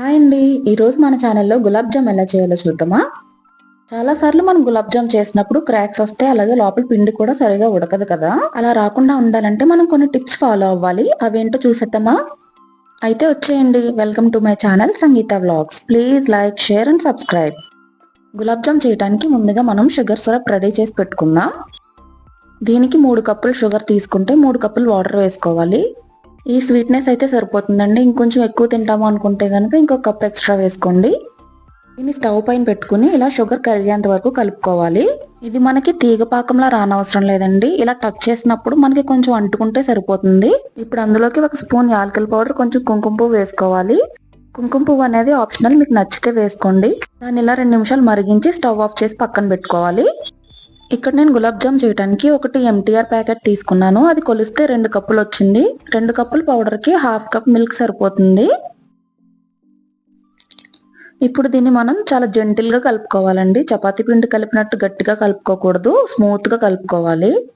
Hi అండి. ఈరోజు మన ఛానల్లో గులాబ్ జామ్ ఎలా చేయాలో చూద్దామా? చాలాసార్లు మనం గులాబ్ జామ్ చేసినప్పుడు క్రాక్స్ వస్తే అలాగే లోపల పిండి కూడా సరిగా ఉడకదు కదా? అలా రాకుండా ఉండాలంటే మనం కొన్ని టిప్స్ ఫాలో అవ్వాలి. అవేంటో చూసేద్దామా? అయితే వచ్చేయండి. Welcome to my channel Sangeeta vlogs. Please like share and subscribe. Gulab jam చేయడానికి ముందుగా మనం షుగర్ సిరప్ రెడీ చేసి పెట్టుకుందాం. దీనికి మూడు కప్పులు షుగర్ తీసుకుంటే మూడు కప్పులు వాటర్ వేసుకోవాలి. ఈ స్వీట్నెస్ అయితే సరిపోతుందండి. ఇంకొంచెం ఎక్కువ తింటాము అనుకుంటే కనుక ఇంకొక కప్ ఎక్స్ట్రా వేసుకోండి. దీన్ని స్టవ్ పైన పెట్టుకుని ఇలా షుగర్ కరిగేంత వరకు కలుపుకోవాలి. ఇది మనకి తీగ పాకంలా రానవసరం లేదండి. ఇలా టచ్ చేసినప్పుడు మనకి కొంచెం అంటుకుంటే సరిపోతుంది. ఇప్పుడు అందులోకి ఒక స్పూన్ యాలకల పౌడర్ కొంచెం కుంకుమ పువ్వు వేసుకోవాలి. కుంకుమ పువ్వు అనేది ఆప్షనల్ మీకు నచ్చితే వేసుకోండి. దాన్ని ఇలా రెండు నిమిషాలు మరిగించి స్టవ్ ఆఫ్ చేసి పక్కన పెట్టుకోవాలి. ఇక్కడ నేను గులాబ్ జామ్ చేయడానికి ఒకటి ఎంటీఆర్ ప్యాకెట్ తీసుకున్నాను. అది కొలిస్తే రెండు కప్పులు వచ్చింది. రెండు కప్పుల పౌడర్కి హాఫ్ కప్ మిల్క్ సరిపోతుంది. ఇప్పుడు దీన్ని మనం చాలా జెంటిల్గా కలుపుకోవాలండి. చపాతీ పిండి కలిపినట్టు గట్టిగా కలుపుకోకూడదు. స్మూత్గా కలుపుకోవాలి.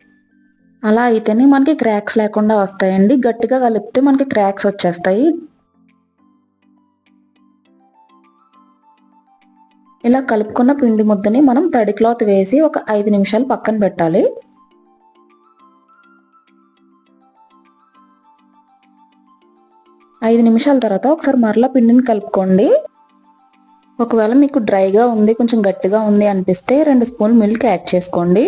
అలా అయితేనే మనకి క్రాక్స్ లేకుండా వస్తాయండి. గట్టిగా కలిపితే మనకి క్రాక్స్ వచ్చేస్తాయి. ఇలా కలుపుకున్న పిండి ముద్దని మనం తడి క్లాత్ వేసి ఒక ఐదు నిమిషాలు పక్కన పెట్టాలి. ఐదు నిమిషాల తర్వాత ఒకసారి మరలా పిండిని కలుపుకోండి. ఒకవేళ మీకు డ్రైగా ఉంది కొంచెం గట్టిగా ఉంది అనిపిస్తే రెండు స్పూన్ మిల్క్ యాడ్ చేసుకోండి.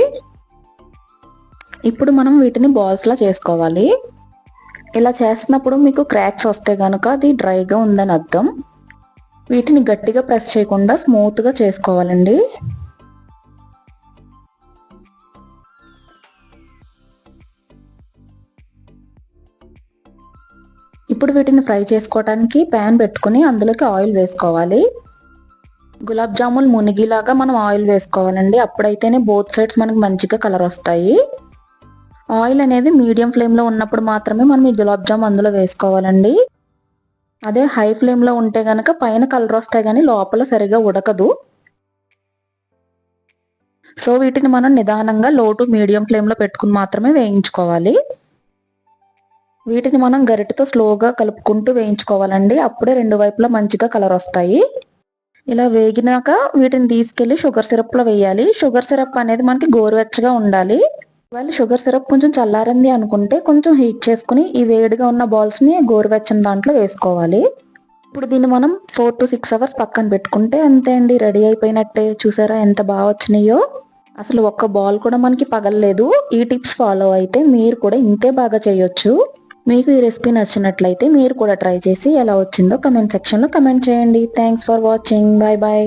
ఇప్పుడు మనం వీటిని బాల్స్లా చేసుకోవాలి. ఇలా చేస్తున్నప్పుడు మీకు క్రాక్స్ వస్తే కనుక అది డ్రైగా ఉందని అర్థం. వీటిని గట్టిగా ప్రెస్ చేయకుండా స్మూత్గా చేసుకోవాలండి. ఇప్పుడు వీటిని ఫ్రై చేసుకోవడానికి ప్యాన్ పెట్టుకుని అందులోకి ఆయిల్ వేసుకోవాలి. గులాబ్ జామున్ మునిగిలాగా మనం ఆయిల్ వేసుకోవాలండి. అప్పుడైతేనే బోత్ సైడ్స్ మనకి మంచిగా కలర్ వస్తాయి. ఆయిల్ అనేది మీడియం ఫ్లేమ్లో ఉన్నప్పుడు మాత్రమే మనం ఈ గులాబ్ జామ్ అందులో వేసుకోవాలండి. అదే హై ఫ్లేమ్లో ఉంటే గనక పైన కలర్ వస్తాయి కానీ లోపల సరిగా ఉడకదు. సో వీటిని మనం నిదానంగా లో టు మీడియం ఫ్లేమ్లో పెట్టుకుని మాత్రమే వేయించుకోవాలి. వీటిని మనం గరిటతో స్లోగా కలుపుకుంటూ వేయించుకోవాలండి. అప్పుడే రెండు వైపులా మంచిగా కలర్ వస్తాయి. ఇలా వేగినాక వీటిని తీసుకెళ్ళి షుగర్ సిరప్లో వేయాలి. షుగర్ సిరప్ అనేది మనకి గోరువెచ్చగా ఉండాలి. వాళ్ళు షుగర్ సిరప్ కొంచెం చల్లారింది అనుకుంటే కొంచెం హీట్ చేసుకుని ఈ వేడిగా ఉన్న బాల్స్ని గోరువెచ్చని దాంట్లో వేసుకోవాలి. ఇప్పుడు దీన్ని మనం ఫోర్ టు సిక్స్ అవర్స్ పక్కన పెట్టుకుంటే అంతే అండి. రెడీ అయిపోయినట్టే. చూసారా ఎంత బాగా వచ్చినాయో? అసలు ఒక్క బాల్ కూడా మనకి పగలలేదు. ఈ టిప్స్ ఫాలో అయితే మీరు కూడా ఇంతే బాగా చేయొచ్చు. మీకు ఈ రెసిపీ నచ్చినట్లయితే మీరు కూడా ట్రై చేసి ఎలా వచ్చిందో కమెంట్ సెక్షన్లో కమెంట్ చేయండి. Thanks for watching. Bye bye.